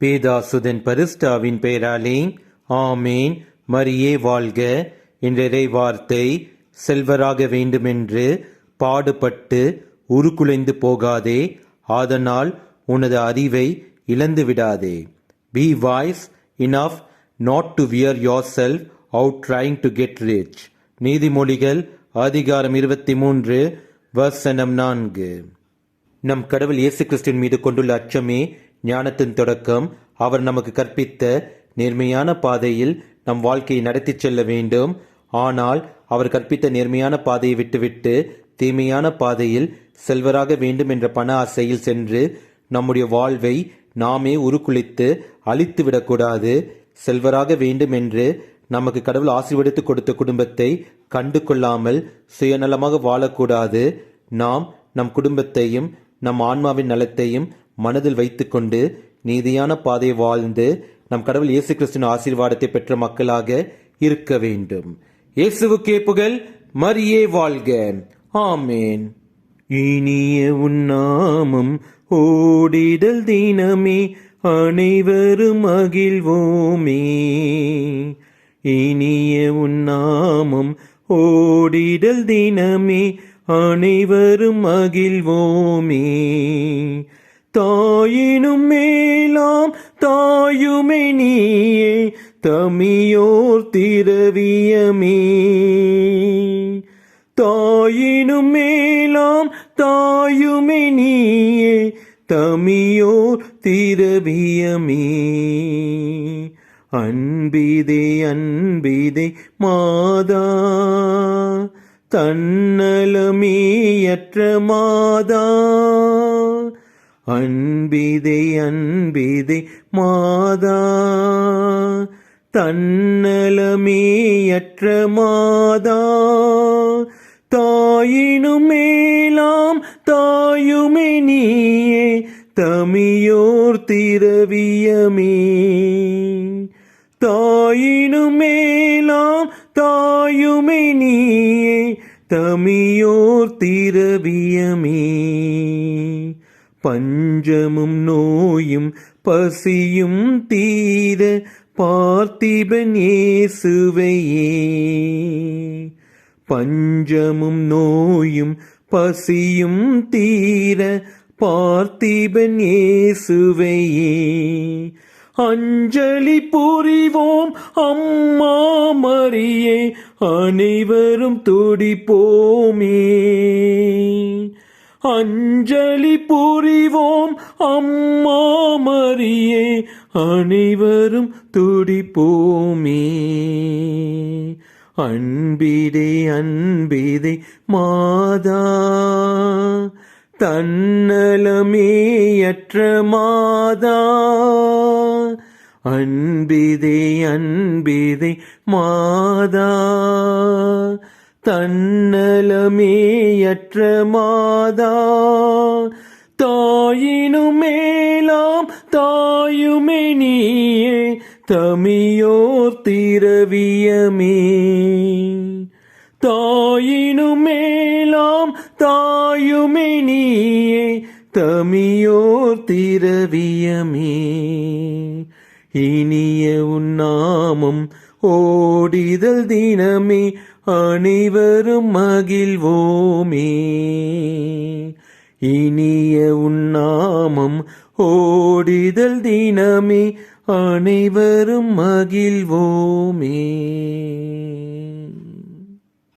பேதாசுதன் பரிஸ்டாவின் பெயராலே ஆமேன். மரியே வாழ்க. என்ற வார்த்தை செல்வராக வேண்டுமென்று பாடுபட்டு உருக்குலைந்து போகாதே. அதனால் உனது அறிவை இழந்து விடாதே. Be wise enough not to wear yourself out trying to get rich நீதிமொழிகள் அதிகாரம் இருபத்தி மூன்று வசனம் நான்கு. நம் கடவுள் இயேசு கிறிஸ்துவின் மீது கொண்டுள்ள அச்சமே ஞானத்தின் தொடக்கம் அவர் நமக்கு கற்பித்த நேர்மையான பாதையில் நம் வாழ்க்கையை நடத்தி செல்ல வேண்டும். ஆனால் அவர் கற்பித்த நேர்மையான பாதையை விட்டுவிட்டு தீமையான பாதையில் செல்வராக வேண்டும் என்ற பண ஆசையில் சென்று நம்முடைய வாழ்வை நாமே உருக்குளித்து அழித்து விடக்கூடாது. செல்வராக வேண்டும் என்று நமக்கு கடவுள் ஆசீர்வதித்து கொடுத்த குடும்பத்தை கண்டு கொள்ளாமல் சுயநலமாக வாழக்கூடாது. நாம் நம் குடும்பத்தையும் நம் ஆன்மாவின் நலத்தையும் மனதில் வைத்துக்கொண்டு நீதியான பாதை வாழ்ந்து நம் கடவுள் இயேசு கிறிஸ்துவின் ஆசீர்வாதத்தை பெற்ற மக்களாக இருக்க வேண்டும். இயேசுவுக்கே புகழ் மரியே வாழ்க. ஆமேன். இனிய உன்னாமம் ஓடிடல் தினமே அனைவரும் மகிழ்வோமே. இனிய உன்னாமம் ஓடிடல் தினமே அனைவரும் மகிழ்வோமே. தாயினும் மேலாம் தாயுமே நீயே தமியோர் திரவியமே. தாயினும் மேலாம் தாயுமே நீயே தமியோர் திரவியமே. அன்பிதே அன்பிதே மாதா தன்னலமேயற்ற மாதா. அன்பிதை அன்பிதை மாதா தன்னலமேயற்ற மாதா தாயினும் மேலாம் தாயுமே நீயே தமியோர் திரவியமே. தாயினும் மேலாம் தாயுமே நீயே தமியோர் திரவியமே. பஞ்சமும் நோயும் பசியும் தீர பார்த்திபன் இயேசுவையே. பஞ்சமும் நோயும் பசியும் தீர பார்த்திபன் இயேசுவையே. அஞ்சலி புரிவோம் அம்மா மரியே அனைவரும் துடிப்போமே. அஞ்சலி புரிவோம் அம்மா மரியே அனைவரும் துடிப்போமே. அன்பிதே அன்பிதே மாதா தன்னலமேயற்ற மாதா. அன்பிதே அன்பிதே மாதா தன்னலமேயற்ற மாதா தாயினும் மேலாம் தாயுமே நீயே தமியோர் திரவியமே. தாயினும் மேலாம் தாயுமே நீயே தமியோர் திரவியமே. இனிய உன்னாமம் ஓடிதல் தினமே அனைவரும் மகிழ்வோமே. இனிய உன்னாமம் ஓடிதல் தினமே அனைவரும் மகிழ்வோமே.